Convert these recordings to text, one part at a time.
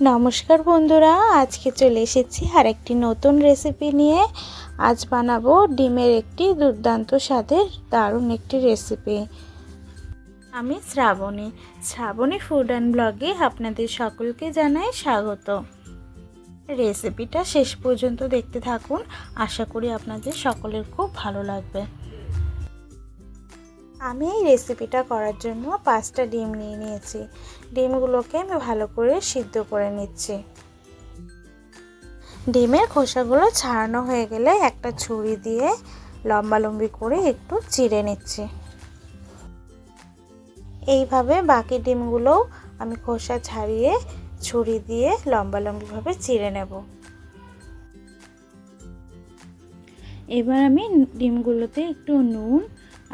নমস্কার বন্ধুরা, আজকে চলে এসেছি আর একটি নতুন রেসিপি নিয়ে। আজ বানাবো ডিমের একটি দুর্দান্ত স্বাদের দারুণ একটি রেসিপি আমি শ্রাবণী শ্রাবণী ফুড অ্যান্ড ব্লগে আপনাদের সকলকে জানাই স্বাগত। রেসিপিটা শেষ পর্যন্ত দেখতে থাকুন। আশা করি আপনাদের সকলের খুব ভালো লাগবে। আমি এই রেসিপিটা করার জন্য পাঁচটা ডিম নিয়ে নিয়েছি। ডিমগুলোকে আমি ভালো করে সিদ্ধ করে নিচ্ছি। ডিমের খোসাগুলো ছাড়ানো হয়ে গেলে একটা ছুরি দিয়ে লম্বালম্বি করে একটু চিড়ে নিচ্ছি। এইভাবে বাকি ডিমগুলোও আমি খোসা ছাড়িয়ে ছুরি দিয়ে লম্বালম্বিভাবে চিড়ে নেব। এবার আমি ডিমগুলোতে একটু নুন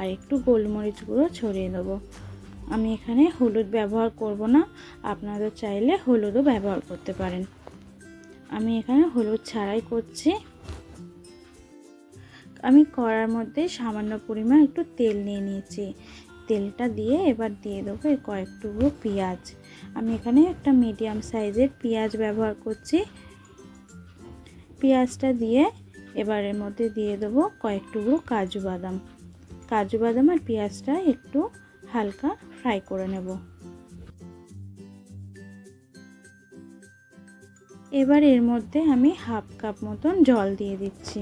আর একটু গোলমরিচ গুঁড়ো ছড়িয়ে দেবো। আমি এখানে হলুদ ব্যবহার করব না, আপনারা চাইলে হলুদও ব্যবহার করতে পারেন। আমি এখানে হলুদ ছাড়াই করছি। আমি কড়ার মধ্যে সামান্য পরিমাণ একটু তেল নিয়ে নিয়েছি। তেলটা দিয়ে এবার দিয়ে দেবো কয়েক টুকরো পেঁয়াজ। আমি এখানে একটা মিডিয়াম সাইজের পেঁয়াজ ব্যবহার করছি। পেঁয়াজটা দিয়ে এবার এর মধ্যে দিয়ে দেবো কয়েক টুকরো কাজু বাদাম। কাজু বাদাম আর পেঁয়াজটা একটু হালকা ফ্রাই করে নেব। এবার এর মধ্যে আমি হাফ কাপ মতন জল দিয়ে দিচ্ছি।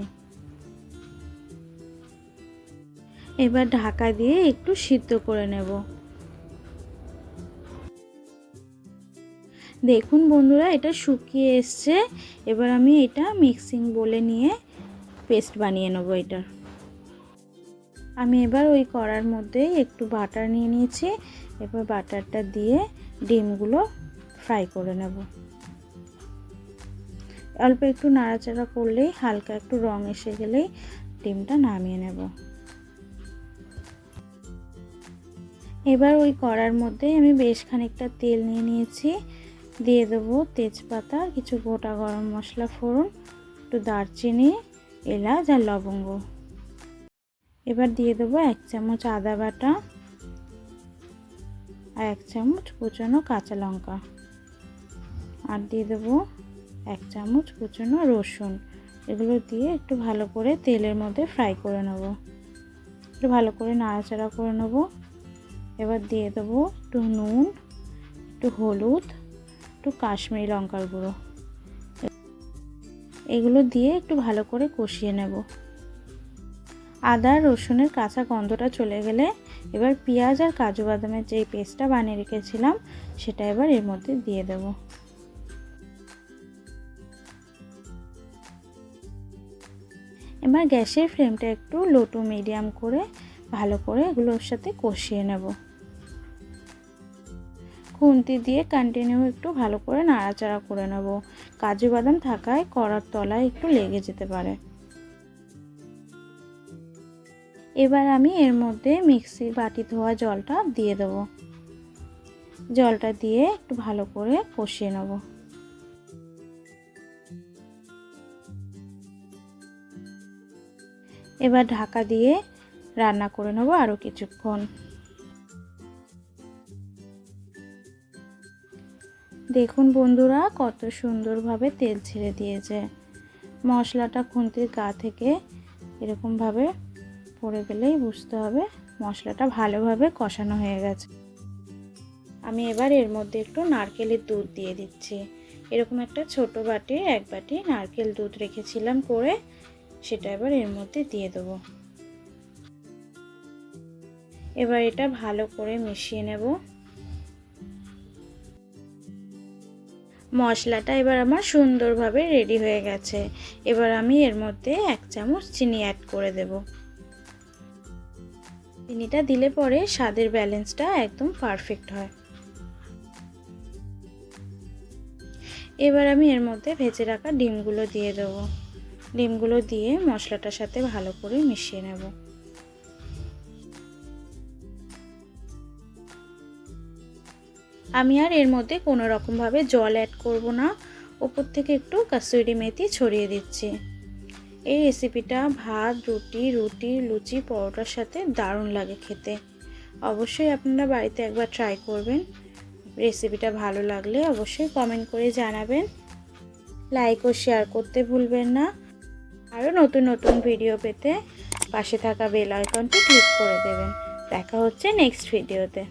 এবার ঢাকা দিয়ে একটু সিদ্ধ করে নেব। দেখুন বন্ধুরা, এটা শুকিয়ে এসছে। এবার আমি এটা মিক্সিং বলে নিয়ে পেস্ট বানিয়ে নেব এটার আমি এবার ওই কড়ার মধ্যে একটু বাটার নিয়ে নিয়েছি। এবার বাটারটা দিয়ে ডিমগুলো ফ্রাই করে নেব। অল্প একটু নাড়াচাড়া করলেই হালকা একটু রং এসে গেলেই ডিমটা নামিয়ে নেব। এবার ওই কড়ার মধ্যে আমি বেশ খানিকটা তেল নিয়ে নিয়েছি। দিয়ে দেবো তেজপাতা, কিছু গোটা গরম মশলা ফোড়ন, একটু দারচিনি, এলাচ আর লবঙ্গ। এবার দিয়ে দেবো এক চামচ আদা বাটা আর এক চামচ কুচনো কাঁচা লঙ্কা। আর দিয়ে দেবো এক চামচ কুচনো রসুন। এগুলো দিয়ে একটু ভালো করে তেলের মধ্যে ফ্রাই করে নেব। একটু ভালো করে নাড়াচাড়া করে নেব। এবার দিয়ে দেবো একটু নুন, একটু হলুদ, একটু কাশ্মীরি লঙ্কার গুঁড়ো। এগুলো দিয়ে একটু ভালো করে কষিয়ে নেব। আদা, রসুনের কাঁচা গন্ধটা চলে গেলে এবার পেঁয়াজ আর কাজু বাদামের যেই পেস্টটা বানিয়ে রেখেছিলাম, সেটা এবার এর মধ্যে দিয়ে দেব। এবার গ্যাসের ফ্লেমটা একটু লো টু মিডিয়াম করে ভালো করে এগুলোর সাথে কষিয়ে নেব। খুন্তি দিয়ে কন্টিনিউ একটু ভালো করে নাড়াচাড়া করে নেব। কাজু বাদাম থাকায় কড়ার তলায় একটু লেগে যেতে পারে। এবার আমি এর মধ্যে মিক্সি বাটি ধোয়া জলটা দিয়ে দেব। জলটা দিয়ে একটু ভালো করে কষিয়ে নেব। এবার ঢাকা দিয়ে রান্না করে নেব আরও কিছুক্ষণ। দেখুন বন্ধুরা, কত সুন্দরভাবে তেল ছেড়ে দিয়েছে। মশলাটা খুন্তির গা থেকে এরকমভাবে পড়ে গেলেই বুঝতে হবে মশলাটা ভালোভাবে কষানো হয়ে গেছে। আমি এবার এর মধ্যে একটু নারকেলের দুধ দিয়ে দিচ্ছি। এরকম একটা ছোট বাটি, এক বাটি নারকেল দুধ রেখেছিলাম করে সেটা এবার এর মধ্যে দিয়ে দেবো। এবার এটা ভালো করে মিশিয়ে নেব। মশলাটা এবার আমার সুন্দরভাবে রেডি হয়ে গেছে। এবার আমি এর মধ্যে এক চামচ চিনি অ্যাড করে দেবো। চিনিটা দিলে পরে স্বাদের ব্যালেন্সটা একদম পারফেক্ট হয়। এবার আমি এর মধ্যে ভেজে রাখা ডিমগুলো দিয়ে দেবো। ডিমগুলো দিয়ে মশলাটার সাথে ভালো করে মিশিয়ে নেব। আমি আর এর মধ্যে কোনো রকমভাবে জল অ্যাড করব না। ওপর থেকে একটু কাসুরি মেথি ছড়িয়ে দিচ্ছি। এই রেসিপিটা ভাত, রুটি রুটি, লুচি, পরোটার সাথে দারুণ লাগে খেতে। অবশ্যই আপনারা বাড়িতে একবার ট্রাই করবেন। রেসিপিটা ভালো লাগলে অবশ্যই কমেন্ট করে জানাবেন। লাইক ও শেয়ার করতে ভুলবেন না। আরও নতুন নতুন ভিডিও পেতে পাশে থাকা বেল আইকনটি ক্লিক করে দেবেন। দেখা হচ্ছে নেক্সট ভিডিওতে